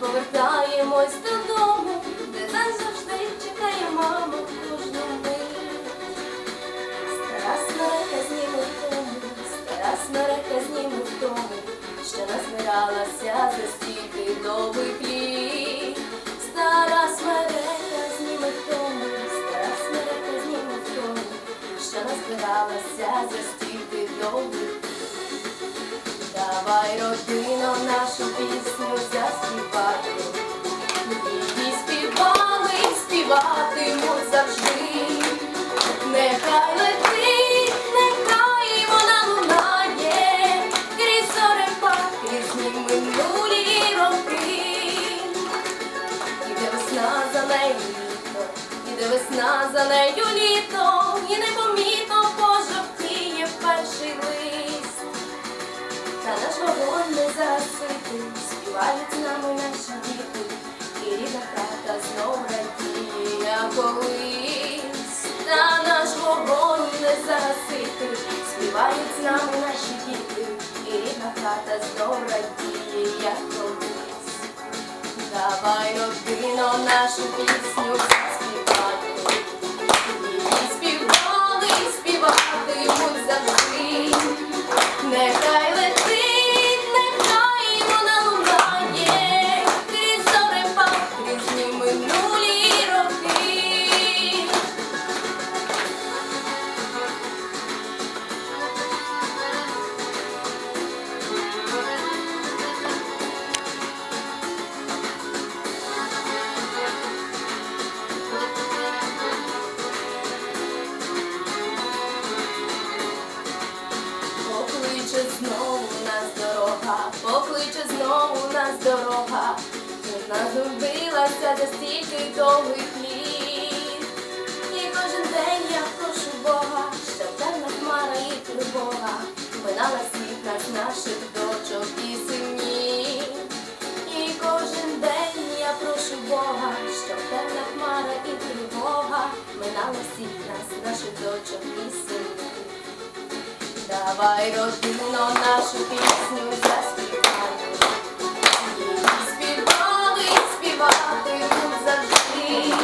повертаємось додому, де нас завжди чекає мама кожну мить. Стара смерека зніме втому, стара смерека зніме втому, що назбиралася за стільки довгих літ. Стара смерека зніме втому, стара смерека зніме втому, що назбиралася за стільки літ. Давай, родино, нею літо, іде весна за нею літо, і непомітно пожовтіє перший лист. Та наш вогонь не заситий, співають з нами наші діти, і рідна хата знов радіє, колись. Та наш вогонь не заситий, співають з нами наші діти, і рідна хата знов радіє, родино, нашу Покличе знову нас дорога, покличе знову нас дорога, щоб нас згубилася за стільки довгих літ. І кожен день я прошу Бога, щоб темна хмара і тривога минала всіх нас, наших дочок і синів. І кожен день я прошу Бога, щоб темна хмара і тривога минала всіх нас, наших дочок і синів. Давай, родино, нашу пісню заспіваємо. Її співали, співатимуть завжди.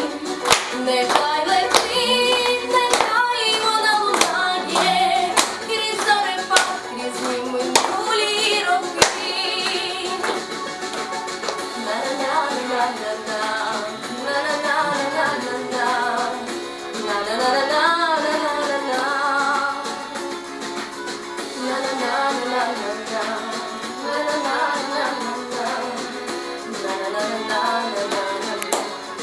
Нехай летить, нехай вона лунає, крізь зорепад, крізь минулі роки. На-на-на-на-на-на.